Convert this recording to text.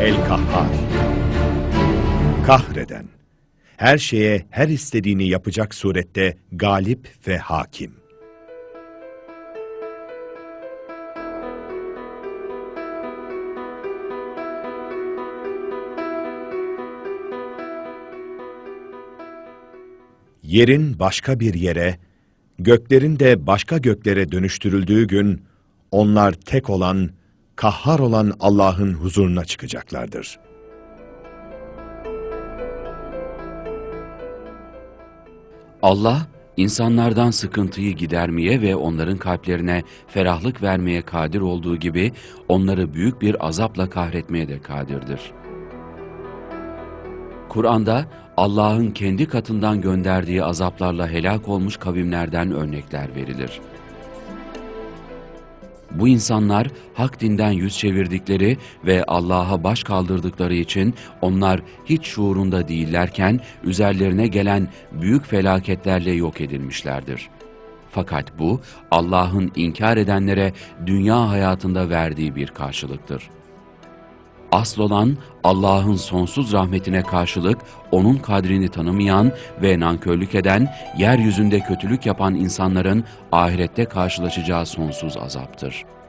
El-Kahhar Kahreden Her şeye her istediğini yapacak surette galip ve hakim. Yerin başka bir yere, göklerin de başka göklere dönüştürüldüğü gün, onlar tek olan, kahhar olan Allah'ın huzuruna çıkacaklardır. Allah, insanlardan sıkıntıyı gidermeye ve onların kalplerine ferahlık vermeye kadir olduğu gibi, onları büyük bir azapla kahretmeye de kadirdir. Kur'an'da Allah'ın kendi katından gönderdiği azaplarla helak olmuş kavimlerden örnekler verilir. Bu insanlar hak dinden yüz çevirdikleri ve Allah'a baş kaldırdıkları için onlar hiç şuurunda değillerken üzerlerine gelen büyük felaketlerle yok edilmişlerdir. Fakat bu Allah'ın inkar edenlere dünya hayatında verdiği bir karşılıktır. Asıl olan Allah'ın sonsuz rahmetine karşılık onun kadrini tanımayan ve nankörlük eden, yeryüzünde kötülük yapan insanların ahirette karşılaşacağı sonsuz azaptır.''